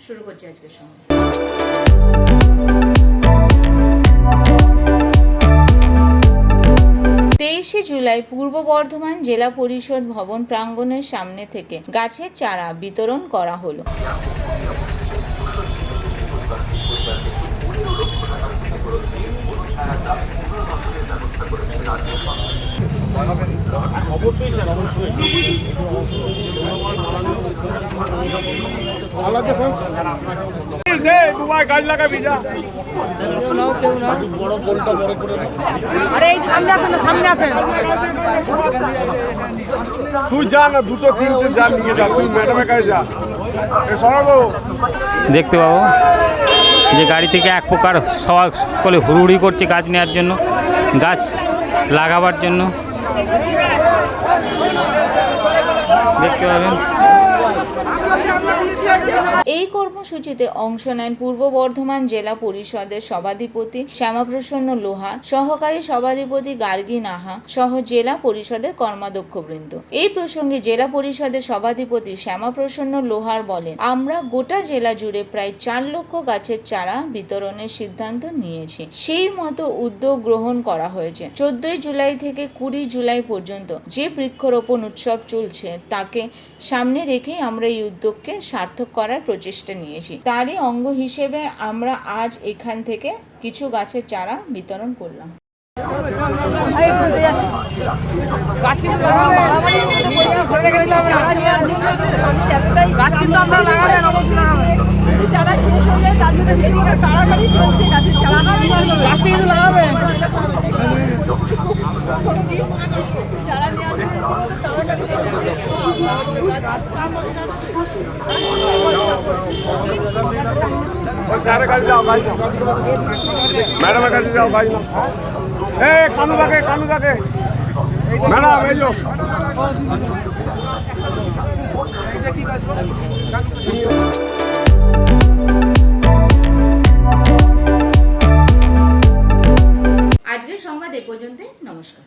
করছি আজকের সঙ্গে তেইশে জুলাই পূর্ব বর্ধমান জেলা পরিষদ ভবন প্রাঙ্গণের সামনে থেকে গাছের চারা বিতরণ করা হলো। দে দুবার গাছ লাগাবি যা আরে এই সামনে আসেন সামনে আসেন। তুই যা না দুটো তিনটে যা নিয়ে যা তুই ম্যাডামের কাছে যা। দেখতে পাবো যে গাড়ি থেকে এক প্রকার সবাই সকলে হুড়ুহুড়ি করছে গাছ নেওয়ার জন্য গাছ লাগাবার জন্য। দেখতে পাবেন। এই কর্মসূচিতে অংশ নেন পূর্ব বর্ধমান জেলা পরিষদের সভাধিপতি শ্যামাপ্রসন্ন লোহার, সহকারী সভাধিপতি গার্গী নাহা সহ জেলা পরিষদের কর্মাধ্যক্ষবৃন্দ। এই প্রসঙ্গে জেলা পরিষদের সভাধিপতি শ্যামাপ্রসন্ন লোহার বলেন, আমরা গোটা জেলা জুড়ে প্রায় চার লক্ষ গাছের চারা বিতরণের সিদ্ধান্ত নিয়েছি। সেই মতো উদ্যোগ গ্রহণ করা হয়েছে। চোদ্দই জুলাই থেকে কুড়ি জুলাই পর্যন্ত যে বৃক্ষরোপণ উৎসব চলছে, তাকে সামনে রেখেই আমরা এই উদ্যোগকে সার্থক করার প্রচেষ্টা নিয়েছি। তারই অঙ্গ হিসেবে আমরা আজ এখান থেকে কিছু গাছের চারা বিতরণ করলাম। গাছ কিন্তু লাগাবেন, অবশ্যই চারা শেষ হলে তার জন্য মিটিং তাড়াতাড়ি চলছে গাছের চারা গাছটা কিন্তু লাগাবেন চারা নেওয়ার ম্যাডামের কাছে যাও, ভাই। এ কানু থাকে কানু থাকে ম্যাডাম, এই আজকের সংবাদ এ পর্যন্তই, নমস্কার।